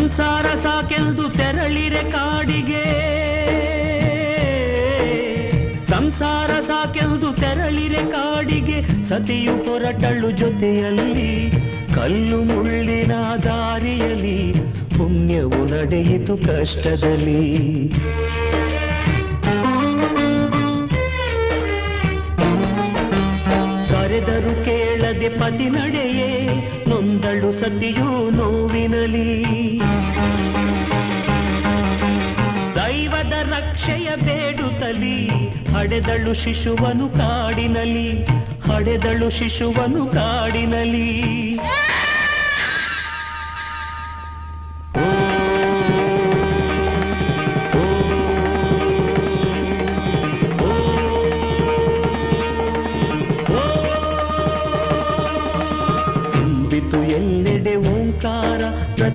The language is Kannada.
ಸಂಸಾರ ಸಾಕೆಂದು ತೆರಳಿರೆ ಕಾಡಿಗೆ. ಸಂಸಾರ ಸಾಕೆಂದು ತೆರಳಿರೆ ಕಾಡಿಗೆ. ಸತಿಯು ಹೊರಟಳು ಜೊತೆಯಲ್ಲಿ ಕಲ್ಲು ಮುಳ್ಳಿನ ದಾರಿಯಲ್ಲಿ, ಪುಣ್ಯವು ನಡೆಯಿತು ಕಷ್ಟದಲ್ಲಿ. ಕೇಳದೆ ಪತಿ ನಡೆಯೇ ನೊಂದಳು ಸತಿಯೂ ನೋವಿನಲಿ. ದೈವದ ರಕ್ಷೆಯ ಬೇಡುತ್ತಲಿ, ಹಡೆದಳು ಶಿಶುವನು ಕಾಡಿನಲಿ, ಹಡೆದಳು ಶಿಶುವನು ಕಾಡಿನಲಿ. ಬಿತು ಎಲ್ಲೆಡೆ